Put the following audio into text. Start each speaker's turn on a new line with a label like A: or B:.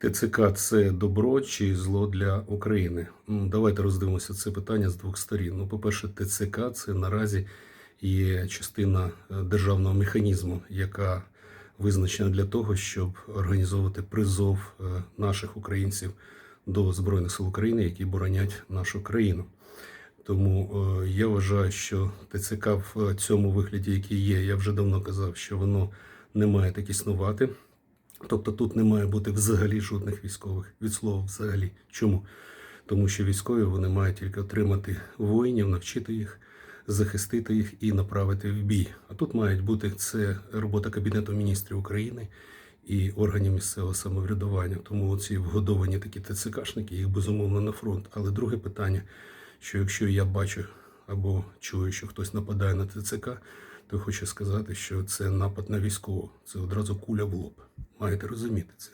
A: ТЦК це добро чи зло для України? М, Давайте роздивимося це питання з двох сторін. Ну, по-перше, ТЦК це наразі є частина е, державного механізму, яка визначена для того, щоб організовувати призов е, наших українців до Збройних сил України, які боронять нашу країну. Тому е, я вважаю, що ТЦК в цьому вигляді, який є, я вже давно казав, що воно не має так існувати. Тобто тут не має бути взагалі жодних військових від слова взагалі. Чому? Тому що військові вони мають тільки отримати воїнів, навчити їх, захистити їх і направити в бій. А тут мають бути це робота Кабінету міністрів України і органів місцевого самоврядування. Тому ці вгодовані такі ТЦКшники, їх безумовно на фронт. Але друге питання, що якщо я бачу або чую, що хтось нападає на ТЦК, то хочу сказати, що це напад на військового. Це одразу куля в лоб. Маєте розуміти це.